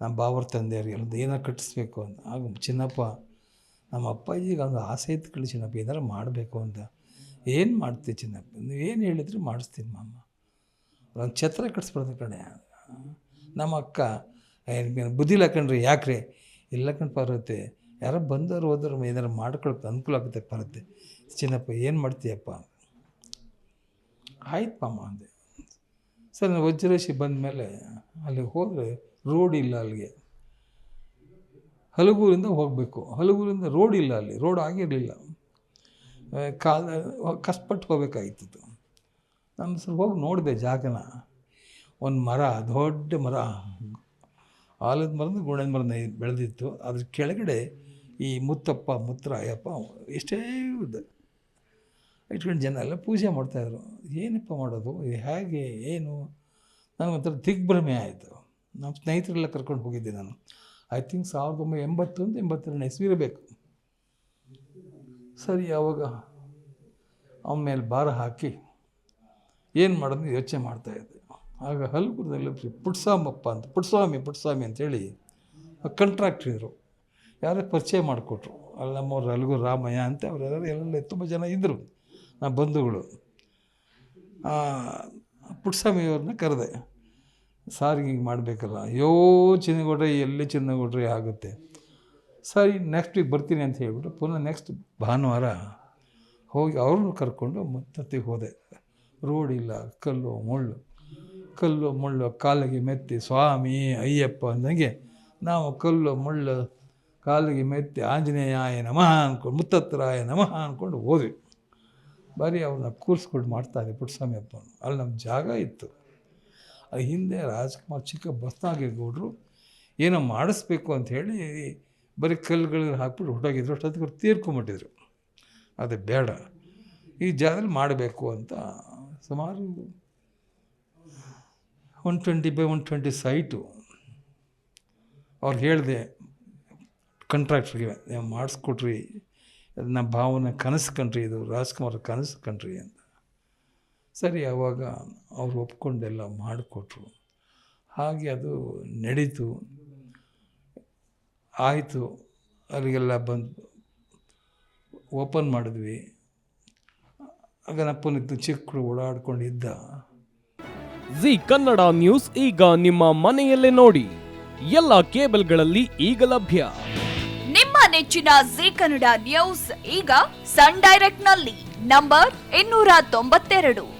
ನಮ್ಮ ಬಾಬರ್ ತಂದೆಯವ್ರಿಗೆ ಒಂದು ಏನೋ ಕಟ್ಟಿಸ್ಬೇಕು ಅಂತ. ಆಗ ಚಿನ್ನಪ್ಪ, ನಮ್ಮ ಅಪ್ಪಾಜಿಗೆ ಒಂದು ಆಸೆ ಇತ್ತು ಕಳಿ ಚಿನ್ನಪ್ಪ, ಏನಾರು ಮಾಡಬೇಕು ಅಂತ. ಏನು ಮಾಡ್ತೀವಿ ಚಿನ್ನಪ್ಪ? ನೀವು ಏನು ಹೇಳಿದ್ರು ಮಾಡಿಸ್ತೀನಿ ಮಾಮ. ಒಂದು ಛತ್ರ ಕಟ್ಸ್ಬಿಡ್ದು ಕಣೆ. ನಮ್ಮ ಅಕ್ಕ ಬುದ್ಧಿಲ್ಲ ಬುದ್ಧಿ ಹಾಕಣ್ರಿ ಯಾಕ್ರಿ? ಇಲ್ಲ ಕಣ್ ಪಾರ್ವತಿ, ಯಾರೋ ಬಂದವರು ಹೋದ್ರು ಏನಾರು ಮಾಡ್ಕೊಳಕ್ಕೆ ಅನುಕೂಲ ಆಗುತ್ತೆ ಪಾರ್ವತಿ. ಚಿನ್ನಪ್ಪ, ಏನು ಮಾಡ್ತೀಯಪ್ಪ? ಆಯ್ತು ಮಾಮ ಅಂದೆ. ಸರ್ ವಜ್ರೇಶಿ ಬಂದ ಮೇಲೆ ಅಲ್ಲಿಗೆ ಹೋದರೆ ರೋಡ್ ಇಲ್ಲ ಅಲ್ಲಿಗೆ. ಹಲಗೂರಿಂದ ಹೋಗಬೇಕು. ಹಲಗೂರಿಂದ ರೋಡ್ ಇಲ್ಲ ಅಲ್ಲಿ. ರೋಡ್ ಆಗಿರಲಿಲ್ಲ. ಕಾಲ ಕಷ್ಟಪಟ್ಟು ಹೋಗ್ಬೇಕಾಗಿತ್ತು ನಾನು ಸ್ವಲ್ಪ ಹೋಗಿ ನೋಡಿದೆ ಜಾಗನ. ಒಂದು ಮರ, ದೊಡ್ಡ ಮರ. ಆಲದ ಮರದ ಗುಣದ ಮರದ ಬೆಳೆದಿತ್ತು. ಅದ್ರ ಕೆಳಗಡೆ ಈ ಮುತ್ತಪ್ಪ, ಮುತ್ತರಾಯಪ್ಪ ಎಷ್ಟೇ ಇದೆ ಇಟ್ಕೊಂಡು ಜನ ಎಲ್ಲ ಪೂಜೆ ಮಾಡ್ತಾಯಿದ್ರು ಏನಪ್ಪ ಮಾಡೋದು? ಹೇಗೆ? ಏನು? ನನಗೊಂಥರ ದಿಗ್ಭ್ರಮೆ ಆಯಿತು. ನಮ್ಮ ಸ್ನೇಹಿತರೆಲ್ಲ ಕರ್ಕೊಂಡು ಹೋಗಿದ್ದೆ ನಾನು. ಐ ಥಿಂಕ್ ಸಾವಿರದ ಒಂಬೈನೂರ ಎಂಬತ್ತೊಂದು, ಎಂಬತ್ತೆರಡನೇ ಇರಬೇಕು. ಸರಿ ಯಾವಾಗ ಅವನ ಮೇಲೆ ಭಾರ ಹಾಕಿ ಏನು ಮಾಡೋದು ಯೋಚನೆ ಮಾಡ್ತಾಯಿದ್ದೆ ಆಗ ಹಲ್ಗುರದಲ್ಲಿ ಪುಟ್ಸಾಮಪ್ಪ ಅಂತ ಪುಟ್ಸ್ವಾಮಿ ಪುಟ್ಸ್ವಾಮಿ ಅಂತೇಳಿ ಕಂಟ್ರಾಕ್ಟ್ರ್ ಇದ್ದರು ಯಾರೇ ಪರಿಚಯ ಮಾಡಿಕೊಟ್ರು. ಅಲ್ಲಿ ನಮ್ಮವ್ರು ಅಲ್ಗೂ ರಾಮಯ್ಯ ಅಂತ ಅವರೆಲ್ಲರೂ ಎಲ್ಲ ತುಂಬ ಜನ ಇದ್ದರು ನಮ್ಮ ಬಂಧುಗಳು. ಪುಟ್ಸ್ವಾಮಿಯವ್ರನ್ನ ಕರೆದೆ. ಸಾರಿಗೆ ಹಿಂಗೆ ಮಾಡಬೇಕಲ್ಲ? ಅಯ್ಯೋ, ಚಿನ್ನಗೌಡ್ರೆ, ಎಲ್ಲಿ ಚಿನ್ನಗೌಡ್ರೆ ಆಗುತ್ತೆ. ಸರಿ ನೆಕ್ಸ್ಟ್ ವೀಕ್ ಬರ್ತೀನಿ ಅಂತ ಹೇಳಿಬಿಟ್ಟು ಪುನಃ ನೆಕ್ಸ್ಟ್ ಭಾನುವಾರ ಹೋಗಿ ಅವ್ರನ್ನೂ ಕರ್ಕೊಂಡು ಮತ್ತೆ ಹೋದೆ. ರೋಡ್ ಇಲ್ಲ, ಕಲ್ಲು, ಮುಳ್ಳು. ಕಲ್ಲು, ಮುಳ್ಳು, ಕಾಲಿಗೆ ಮೆತ್ತಿ, ಸ್ವಾಮಿ, ಅಯ್ಯಪ್ಪ ಅಂದಂಗೆ ನಾವು ಕಲ್ಲು, ಮುಳ್ಳು, ಕಾಲಿಗೆ ಮೆತ್ತಿ ಆಂಜನೇಯ ನಮಃ ಅಂದ್ಕೊಂಡು ಮುತ್ತತ್ತರಾಯ ನಮಃ ಅಂದ್ಕೊಂಡು ಹೋದ್ವಿ. ಬರೀ ಅವ್ರನ್ನ ಕೂರಿಸ್ಕೊಂಡು ಮಾಡ್ತಾರೆ ಪುಟ್ಟಸ್ವಾಮಿ ಅಪ್ಪನು ಅಲ್ಲಿ ನಮ್ಮ ಜಾಗ ಇತ್ತು. ಹಿಂದೆ ರಾಜ್ಕುಮಾರ್ ಚಿಕ್ಕ ಬಸ್ನಾಗೇಗೌಡರು ಏನೋ ಮಾಡಿಸ್ಬೇಕು ಅಂತ ಹೇಳಿ ಬರೀ ಕಲ್ಲುಗಳು ಹಾಕ್ಬಿಟ್ಟು ಹೊಟ್ಟೋಗಿದ್ರು ಅಷ್ಟೊತ್ತಿಗೆ ಅವ್ರು ತೀರ್ಕೊಂಬಿಟ್ಟಿದ್ರು. ಅದು ಬೇಡ. ಈ ಜಾಗದಲ್ಲಿ ಮಾಡಬೇಕು ಅಂತ ಸುಮಾರು one twenty by one twenty site ಅವ್ರು ಹೇಳಿದೆ ಕಂಟ್ರಾಕ್ಟ್ರಿಗೆ ಮಾಡಿಸ್ಕೊಟ್ರಿ ನಮ್ಮ ಭಾವನ ಕನಸು ಕಣ್ರಿ ಇದು ರಾಜ್ಕುಮಾರ್ ಕನಸು ಕಣ್ರಿ ಅಂತ. ಸರಿ ಆವಾಗ ಅವ್ರು ಒಪ್ಕೊಂಡೆಲ್ಲ ಮಾಡಿಕೊಟ್ರು. ಹಾಗೆ ಅದು ನಡೀತು. ಆಯಿತು. ಅಲ್ಲಿಗೆಲ್ಲ ಬಂದು ಓಪನ್ ಮಾಡಿದ್ವಿ. ಆಗ ನಪ್ಪನಿತ್ತು ಚಿಕ್ಕಳು ಓಡಾಡ್ಕೊಂಡಿದ್ದ. ಜಿ ಕನ್ನಡ ನ್ಯೂಸ್ ಈಗ ನಿಮ್ಮ ಮನೆಯಲ್ಲೇ ನೋಡಿ. ಎಲ್ಲ ಕೇಬಲ್ಗಳಲ್ಲಿ ಈಗ ಲಭ್ಯ. ನಿಮ್ಮ ನೆಚ್ಚಿನ ಜಿ ಕನ್ನಡ ನ್ಯೂಸ್ ಈಗ ಸನ್ ಡೈರೆಕ್ಟ್ನಲ್ಲಿ ನಂಬರ್ ಇನ್ನೂರ ತೊಂಬತ್ತೆರಡು.